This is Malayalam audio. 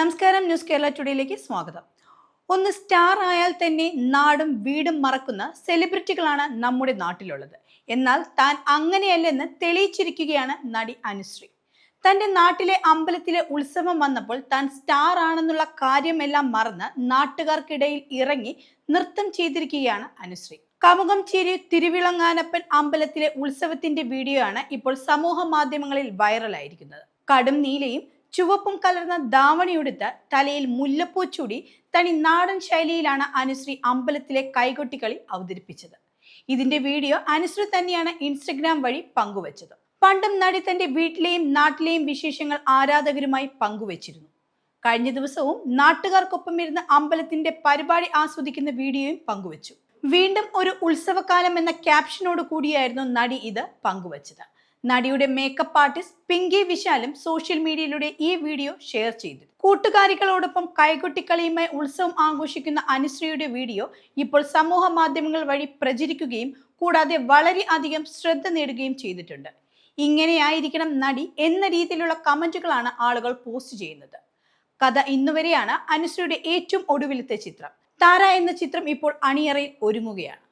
നമസ്കാരം ന്യൂസ് കേരള ടുഡേയിലേക്ക് സ്വാഗതം. ഒന്ന് സ്റ്റാർ ആയാൽ തന്നെ നാടും വീടും മറക്കുന്ന സെലിബ്രിറ്റികളാണ് നമ്മുടെ നാട്ടിലുള്ളത്. എന്നാൽ താൻ അങ്ങനെയല്ലെന്ന് തെളിയിച്ചിരിക്കുകയാണ് നടി അനുശ്രീ. തന്റെ നാട്ടിലെ അമ്പലത്തിലെ ഉത്സവം വന്നപ്പോൾ താൻ സ്റ്റാർ ആണെന്നുള്ള കാര്യമെല്ലാം മറന്ന് നാട്ടുകാർക്കിടയിൽ ഇറങ്ങി നൃത്തം ചെയ്തിരിക്കുകയാണ് അനുശ്രീ. കമുകം ചേരി തിരുവിളങ്ങാനപ്പൻ അമ്പലത്തിലെ ഉത്സവത്തിന്റെ വീഡിയോ ആണ് ഇപ്പോൾ സമൂഹ മാധ്യമങ്ങളിൽ വൈറലായിരിക്കുന്നത്. കടും നീലയും ചുവപ്പും കലർന്ന ധാവണിയുടുത്ത് തലയിൽ മുല്ലപ്പൂ ചൂടി തനി നാടൻ ശൈലിയിലാണ് അനുശ്രീ അമ്പലത്തിലെ കൈകൊട്ടിക്കളി അവതരിപ്പിച്ചത്. ഇതിന്റെ വീഡിയോ അനുശ്രീ തന്നെയാണ് ഇൻസ്റ്റഗ്രാം വഴി പങ്കുവച്ചത്. പണ്ടും നടി തന്റെ വീട്ടിലെയും നാട്ടിലെയും വിശേഷങ്ങൾ ആരാധകരുമായി പങ്കുവച്ചിരുന്നു. കഴിഞ്ഞ ദിവസവും നാട്ടുകാർക്കൊപ്പം ഇരുന്ന് അമ്പലത്തിന്റെ പരിപാടി ആസ്വദിക്കുന്ന വീഡിയോയും പങ്കുവച്ചു. വീണ്ടും ഒരു ഉത്സവകാലം എന്ന ക്യാപ്ഷനോട് കൂടിയായിരുന്നു നടി ഇത് പങ്കുവച്ചത്. നടിയുടെ മേക്കപ്പ് ആർട്ടിസ്റ്റ് പിങ്കി വിശാലും സോഷ്യൽ മീഡിയയിലൂടെ ഈ വീഡിയോ ഷെയർ ചെയ്തു. കൂട്ടുകാരികളോടൊപ്പം കൈകൊട്ടിക്കളിയുമായി ഉത്സവം ആഘോഷിക്കുന്ന അനുശ്രീയുടെ വീഡിയോ ഇപ്പോൾ സമൂഹ മാധ്യമങ്ങൾ വഴി പ്രചരിക്കുകയും കൂടാതെ വളരെ അധികം ശ്രദ്ധ നേടുകയും ചെയ്തിട്ടുണ്ട്. ഇങ്ങനെയായിരിക്കണം നടി എന്ന രീതിയിലുള്ള കമന്റുകളാണ് ആളുകൾ പോസ്റ്റ് ചെയ്യുന്നത്. കഥ ഇന്നുവരെയാണ് അനുശ്രീയുടെ ഏറ്റവും ഒടുവിലത്തെ ചിത്രം. താര എന്ന ചിത്രം ഇപ്പോൾ അണിയറയിൽ ഒരുങ്ങുകയാണ്.